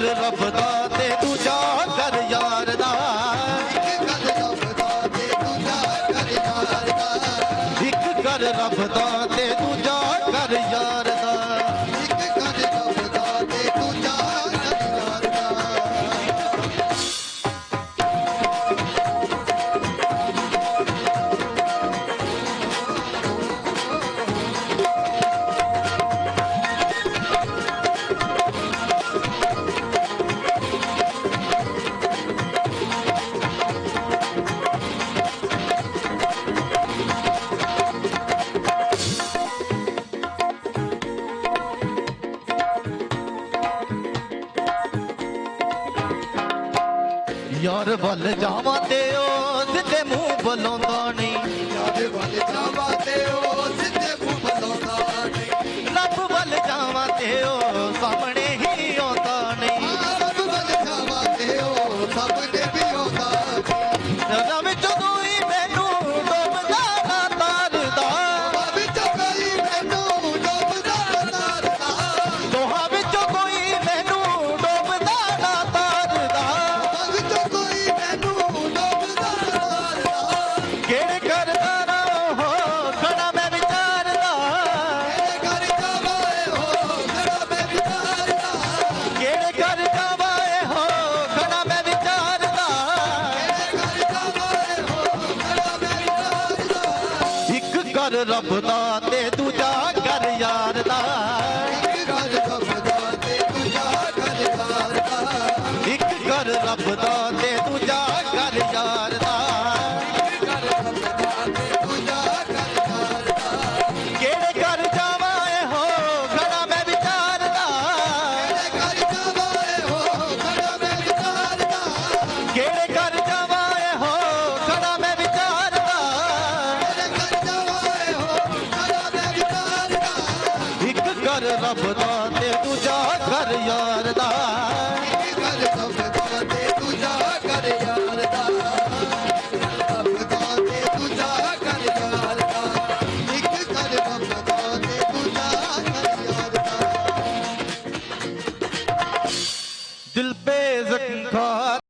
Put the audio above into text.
ਕਰ ਰੱਬ ਦਾ ਤੇ ਦੂਜਾ ਕਰ ਯਾਰ ਕਰ ਰੱਬ ਯਾਰ ਇੱਕ ਕਰ ਰੱਬ ਦਾ ਤੇ ਦੂਜਾ ਯਾਰ ਵੱਲ ਜਾਵਾਂ ਤੇ ਉਹ ਤੇ ਮੂੰਹ ਬੁਲਾਉਂਦਾ ਨਹੀਂ ਯਾਰ ਵੱਲ ਜਾਵਾਂ ਕਰ ਰੱਬ ਦਾ ਤੇ ਦੂਜਾ ਘਰ ਯਾਰ ਦਾ। ਇੱਕ ਘਰ ਰੱਬ ਦਾ ਘਰ ਰੱਬ ਦਾ ਤੇ ਦੂਜਾ ਘਰ ਯਾਰ ਦਾ।